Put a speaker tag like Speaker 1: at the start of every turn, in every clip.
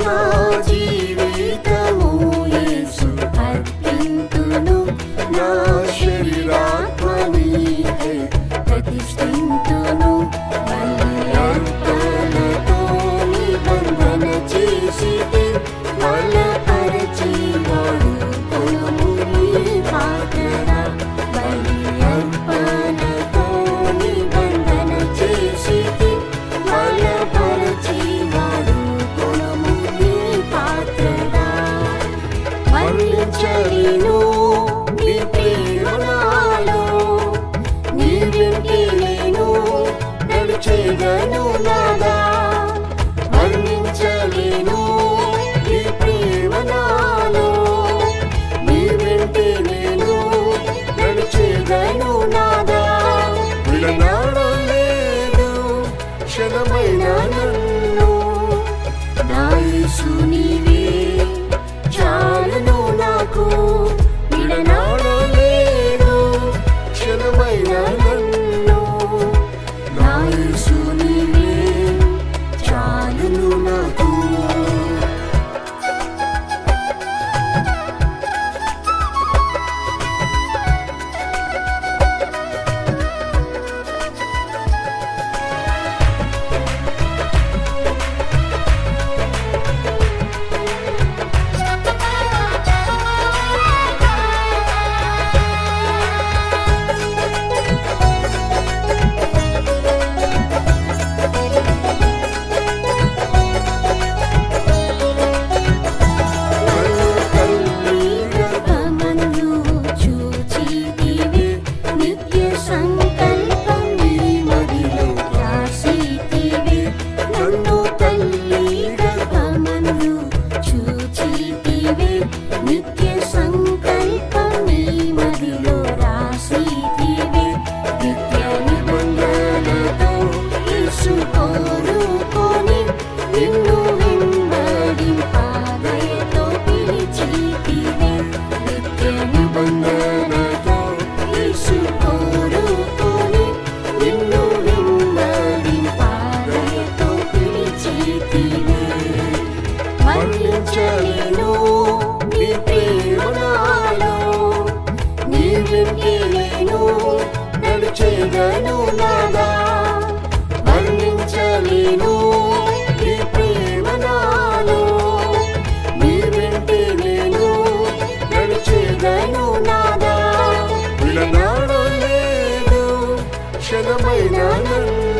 Speaker 1: নাজির చలిను నీ ప్రేమ నాలో నీ వింటే నేను నడిచేదను నాదా. మరణించలేను నీ ప్రేమ నాలో నీ వింటే నేను నడిచేదను నాదా. విడనాడలేదు క్షణమైన నన్ను నా యేసుని వాడు చేయగను నాదా. వర్ణించలేను ఈ ప్రేమ నాలో. నీ నేను నడిచేదను నాదా. విలనాడలేదు క్షణమైన నన్ను.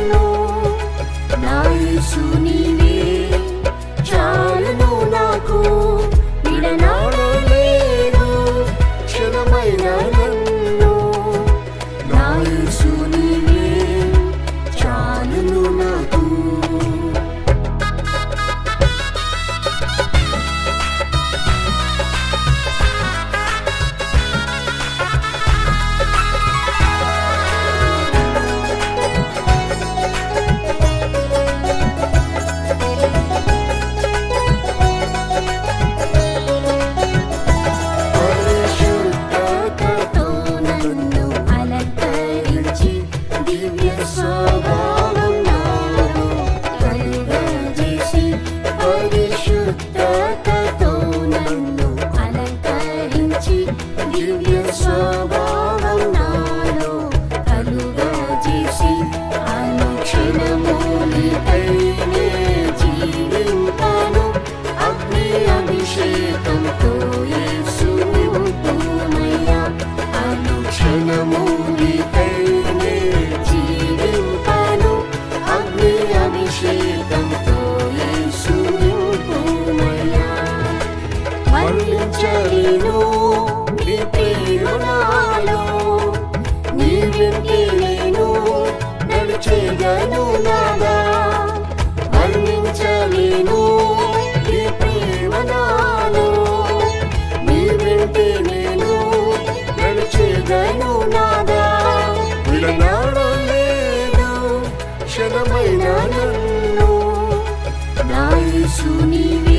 Speaker 1: రక్షణమైన నన్ను నా నీవే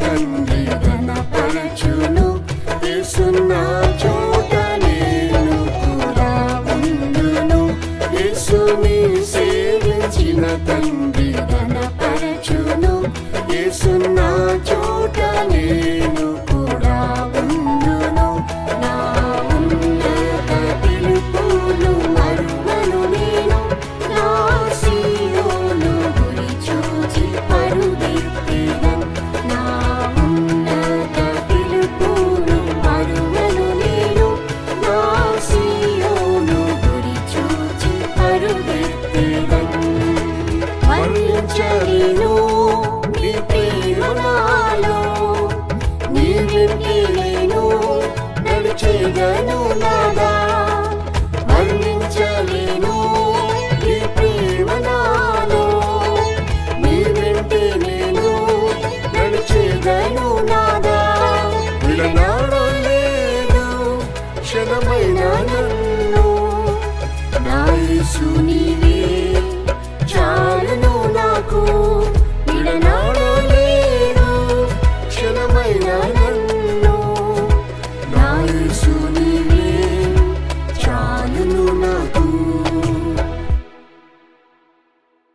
Speaker 1: తండ్రి ఘనపరచును యేసున్న